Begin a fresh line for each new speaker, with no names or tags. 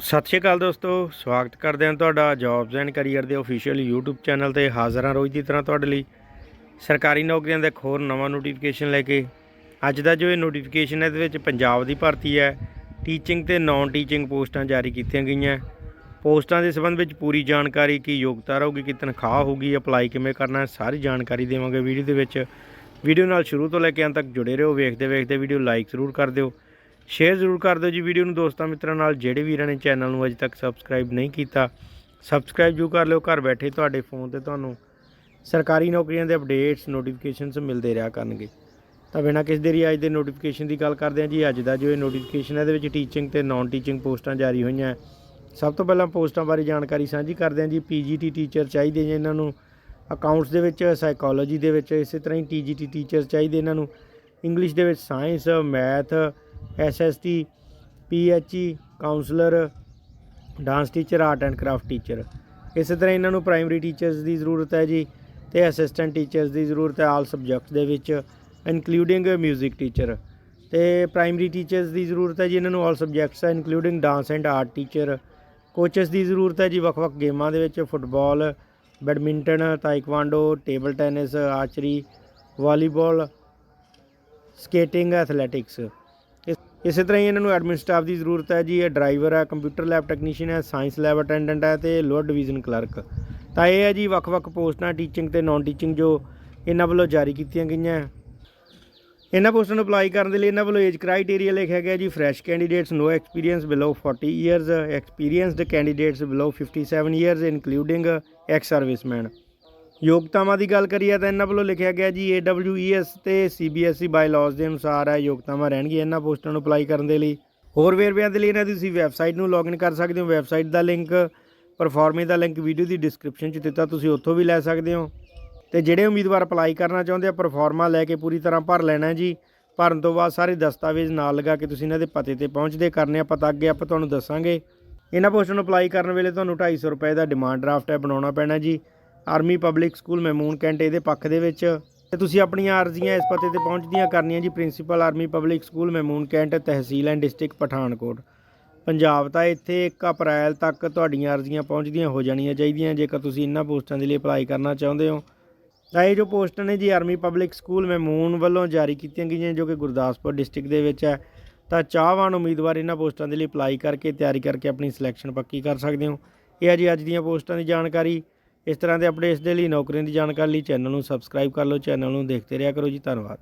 ਸਤਿ ਸ਼੍ਰੀ ਅਕਾਲ ਦੋਸਤੋ, ਸਵਾਗਤ ਕਰਦੇ ਹਾਂ ਤੁਹਾਡਾ ਜੌਬਸ ਐਂਡ ਕੈਰੀਅਰ ਦੇ ਅਫੀਸ਼ੀਅਲ YouTube ਚੈਨਲ ਤੇ ਹਾਜ਼ਰ ਹਾਂ ਰੋਜ਼ ਦੀ ਤਰ੍ਹਾਂ ਤੁਹਾਡੇ ਲਈ। ਸਰਕਾਰੀ ਨੌਕਰੀਆਂ ਦਾ ਇੱਕ ਹੋਰ ਨਵਾਂ ਨੋਟੀਫਿਕੇਸ਼ਨ ਲੈ ਕੇ ਅੱਜ ਦਾ ਜੋ ਇਹ ਨੋਟੀਫਿਕੇਸ਼ਨ ਹੈ, ਇਹਦੇ ਵਿੱਚ ਪੰਜਾਬ ਦੀ ਭਰਤੀ ਹੈ। ਟੀਚਿੰਗ ਤੇ ਨਾਨ ਟੀਚਿੰਗ ਪੋਸਟਾਂ ਜਾਰੀ ਕੀਤੀਆਂ ਗਈਆਂ। ਪੋਸਟਾਂ ਦੇ ਸੰਬੰਧ ਵਿੱਚ ਪੂਰੀ ਜਾਣਕਾਰੀ ਕੀ ਯੋਗਤਾ ਰਹੂਗੀ, ਕੀ ਤਨਖਾਹ ਹੋਊਗੀ ਅਪਲਾਈ ਕਿਵੇਂ ਕਰਨਾ ਹੈ ਸਾਰੀ ਜਾਣਕਾਰੀ ਦੇਵਾਂਗੇ ਵੀਡੀਓ ਦੇ ਵਿੱਚ। ਵੀਡੀਓ ਨਾਲ ਸ਼ੁਰੂ ਤੋਂ ਲੈ ਕੇ ਅੰਤ ਤੱਕ ਜੁੜੇ ਰਹੋ ਵੇਖਦੇ ਵੇਖਦੇ ਵੀਡੀਓ ਲਾਈਕ ਜ਼ਰੂਰ ਕਰ ਦਿਓ। ਸ਼ੇਅਰ ਜ਼ਰੂਰ ਕਰ ਦਿਓ ਜੀ ਵੀਡੀਓ ਨੂੰ ਦੋਸਤਾਂ ਮਿੱਤਰਾਂ ਨਾਲ, ਜਿਹੜੇ ਵੀਰਾਂ ਨੇ ਚੈਨਲ ਨੂੰ ਅਜੇ ਤੱਕ ਸਬਸਕ੍ਰਾਈਬ ਨਹੀਂ ਕੀਤਾ। ਸਬਸਕ੍ਰਾਈਬ ਜ਼ਰੂਰ ਕਰ ਲਿਓ, ਘਰ ਬੈਠੇ ਤੁਹਾਡੇ ਫੋਨ ਤੇ ਤੁਹਾਨੂੰ ਸਰਕਾਰੀ ਨੌਕਰੀਆਂ ਦੇ ਅਪਡੇਟਸ ਨੋਟੀਫਿਕੇਸ਼ਨਸ ਮਿਲਦੇ ਰਿਹਾ ਕਰਨਗੇ। ਤਾਂ ਬਿਨਾਂ ਕਿਸੇ ਦੇਰੀ ਅੱਜ ਦੇ ਨੋਟੀਫਿਕੇਸ਼ਨ ਦੀ ਗੱਲ ਕਰਦੇ ਹਾਂ ਜੀ, ਅੱਜ ਦਾ ਜੋ ਇਹ ਨੋਟੀਫਿਕੇਸ਼ਨ ਹੈ, ਇਹਦੇ ਵਿੱਚ ਟੀਚਿੰਗ ਤੇ ਨਾਨ ਟੀਚਿੰਗ ਪੋਸਟਾਂ ਜਾਰੀ ਹੋਈਆਂ। ਸਭ ਤੋਂ ਪਹਿਲਾਂ ਪੋਸਟਾਂ ਬਾਰੇ ਜਾਣਕਾਰੀ ਸਾਂਝੀ ਕਰਦੇ ਹਾਂ ਜੀ ਪੀਜੀਟੀ ਟੀਚਰ ਚਾਹੀਦੇ ਜੀ ਇਹਨਾਂ ਨੂੰ। ਅਕਾਊਂਟਸ ਦੇ ਵਿੱਚ ਸਾਈਕੋਲੋਜੀ ਦੇ ਵਿੱਚ ਇਸੇ ਤਰ੍ਹਾਂ ਹੀ ਟੀਜੀਟੀ ਟੀਚਰ ਚਾਹੀਦੇ ਇਹਨਾਂ ਨੂੰ। ਇੰਗਲਿਸ਼ ਦੇ ਵਿੱਚ science math SST PHE counsellor dance teacher art and craft teacher ਇਸੇ ਤਰ੍ਹਾਂ ਇਹਨਾਂ ਨੂੰ ਪ੍ਰਾਇਮਰੀ ਟੀਚਰਸ ਦੀ ਜ਼ਰੂਰਤ ਹੈ ਜੀ ਤੇ ਅਸਿਸਟੈਂਟ ਟੀਚਰਸ ਦੀ ਜ਼ਰੂਰਤ ਹੈ ਆਲ ਸਬਜੈਕਟਸ ਦੇ ਵਿੱਚ ਇਨਕਲੂਡਿੰਗ 뮤직 ਟੀਚਰ ਤੇ ਪ੍ਰਾਇਮਰੀ ਟੀਚਰਸ ਦੀ ਜ਼ਰੂਰਤ ਹੈ ਜੀ ਇਹਨਾਂ ਨੂੰ ਆਲ ਸਬਜੈਕਟਸ ਹੈ including dance and art teacher coaches ਦੀ ਜ਼ਰੂਰਤ ਹੈ ਜੀ ਵੱਖ-ਵੱਖ ਗੇਮਾਂ ਦੇ ਵਿੱਚ football badminton taekwondo table tennis archery volleyball skating athletics ਇਸੇ ਤਰ੍ਹਾਂ ਹੀ ਇਹਨਾਂ ਨੂੰ ਐਡਮਿਨ ਸਟਾਫ ਦੀ ਜ਼ਰੂਰਤ ਹੈ ਜੀ, ਇਹ ਡਰਾਈਵਰ ਹੈ ਕੰਪਿਊਟਰ ਲੈਬ ਟੈਕਨੀਸ਼ੀਅਨ ਹੈ ਸਾਇੰਸ ਲੈਬ ਅਟੈਂਡੈਂਟ ਹੈ ਤੇ ਲੋਅਰ ਡਿਵੀਜ਼ਨ ਕਲਰਕ ਤਾਂ ਇਹ ਹੈ ਜੀ ਵੱਖ-ਵੱਖ ਪੋਸਟਾਂ ਟੀਚਿੰਗ ਤੇ ਨਾਨ ਟੀਚਿੰਗ ਜੋ ਇਹਨਾਂ ਵੱਲੋਂ ਜਾਰੀ ਕੀਤੀਆਂ ਗਈਆਂ ਹੈ। ਇਹਨਾਂ ਪੋਸਟਾਂ ਨੂੰ ਅਪਲਾਈ ਕਰਨ ਦੇ ਲਈ ਇਹਨਾਂ ਵੱਲੋਂ ਏਜ ਕ੍ਰਾਈਟੇਰੀਆ ਲਿਖਿਆ ਗਿਆ ਜੀ fresh candidates no experience below 40 years experienced candidates below 57 years including ex serviceman ਯੋਗਤਾਵਾਂ ਦੀ ਗੱਲ ਕਰੀਏ ਤਾਂ ਇਹਨਾਂ ਵੱਲੋਂ ਲਿਖਿਆ ਗਿਆ ਜੀ AWES ਤੇ CBSE ਬਾਇਲਾਅਜ਼ ਦੇ ਅਨੁਸਾਰ ਹੈ ਯੋਗਤਾਵਾਂ ਰਹਿਣਗੀਆਂ ਇਹਨਾਂ ਪੋਸਟਾਂ ਨੂੰ ਅਪਲਾਈ ਕਰਨ ਦੇ ਲਈ। ਹੋਰ ਵੇਰਵਿਆਂ ਦੇ ਲਈ ਇਹਨਾਂ ਦੀ ਤੁਸੀਂ ਵੈਬਸਾਈਟ ਨੂੰ ਲੌਗਇਨ ਕਰ ਸਕਦੇ ਹੋ। ਵੈਬਸਾਈਟ ਦਾ ਲਿੰਕ ਪਰਫਾਰਮੇ ਦਾ ਲਿੰਕ ਵੀਡੀਓ ਦੀ ਡਿਸਕ੍ਰਿਪਸ਼ਨ 'ਚ ਦਿੱਤਾ, ਤੁਸੀਂ ਉੱਥੋਂ ਵੀ ਲੈ ਸਕਦੇ ਹੋ। ਤੇ ਜਿਹੜੇ ਉਮੀਦਵਾਰ ਅਪਲਾਈ ਕਰਨਾ ਚਾਹੁੰਦੇ ਆ ਪਰਫਾਰਮਾ ਲੈ ਕੇ ਪੂਰੀ ਤਰ੍ਹਾਂ ਭਰ ਲੈਣਾ ਜੀ। ਭਰਨ ਤੋਂ ਬਾਅਦ ਸਾਰੇ ਦਸਤਾਵੇਜ਼ ਨਾਲ ਲਗਾ ਕੇ ਤੁਸੀਂ ਇਹਨਾਂ ਦੇ ਪਤੇ ਤੇ ਪਹੁੰਚਦੇ ਕਰਨੇ ਆ। ਪਤਾ ਅੱਗੇ ਆਪਾਂ ਤੁਹਾਨੂੰ ਦੱਸਾਂਗੇ। ਇਹਨਾਂ ਪੋਸਟਾਂ ਨੂੰ ਅਪਲਾਈ ਕਰਨ ਵੇਲੇ ਤੁਹਾਨੂੰ 250 ਰੁਪਏ ਦਾ ਡਿਮਾਂਡ ਡਰਾਫਟ ਹੈ, ਬਣਾਉਣਾ ਪੈਣਾ ਜੀ। Army public school Mamun Cantt ਇਹਦੇ ਪੱਖ ਦੇ ਵਿੱਚ। ਤੇ ਤੁਸੀਂ ਆਪਣੀਆਂ ਅਰਜ਼ੀਆਂ ਇਸ ਪਤੇ ਤੇ ਪਹੁੰਚਦੀਆਂ ਕਰਨੀਆਂ ਜੀ principal army public school Mamun Cantt tehsil and district Pathankot Punjab ਤਾਂ ਇੱਥੇ 1 ਅਪ੍ਰੈਲ ਤੱਕ ਤੁਹਾਡੀਆਂ ਅਰਜ਼ੀਆਂ ਪਹੁੰਚਦੀਆਂ ਹੋ ਜਾਣੀਆਂ ਚਾਹੀਦੀਆਂ, ਜੇਕਰ ਤੁਸੀਂ ਇਹਨਾਂ ਪੋਸਟਾਂ ਦੇ ਲਈ ਅਪਲਾਈ ਕਰਨਾ ਚਾਹੁੰਦੇ ਹੋ। ਤਾਂ ਇਹ ਜੋ ਪੋਸਟਾਂ ਨੇ ਜੀ ਆਰਮੀ ਪਬਲਿਕ ਸਕੂਲ ਮੈਮੂਨ ਵੱਲੋਂ ਜਾਰੀ ਕੀਤੀਆਂ ਗਈਆਂ, ਜੋ ਕਿ ਗੁਰਦਾਸਪੁਰ ਡਿਸਟ੍ਰਿਕਟ ਦੇ ਵਿੱਚ ਹੈ। ਤਾਂ ਚਾਹਵਾਨ ਉਮੀਦਵਾਰ ਇਹਨਾਂ ਪੋਸਟਾਂ ਦੇ ਲਈ ਅਪਲਾਈ ਕਰਕੇ ਤਿਆਰੀ ਕਰਕੇ ਆਪਣੀ ਸਿਲੈਕਸ਼ਨ ਪੱਕੀ ਕਰ ਸਕਦੇ ਹੋ। ਇਹ ਹੈ ਜੀ ਅੱਜ ਦੀਆਂ ਪੋਸਟਾਂ ਦੀ ਜਾਣਕਾਰੀ। ਇਸ ਤਰ੍ਹਾਂ ਦੇ ਅਪਡੇਟਸ ਦੇ ਲਈ ਨੌਕਰੀਆਂ ਦੀ ਜਾਣਕਾਰੀ ਲਈ ਚੈਨਲ ਨੂੰ ਸਬਸਕ੍ਰਾਈਬ ਕਰ ਲਓ। ਚੈਨਲ ਨੂੰ ਦੇਖਦੇ ਰਿਹਾ ਕਰੋ ਜੀ। ਧੰਨਵਾਦ।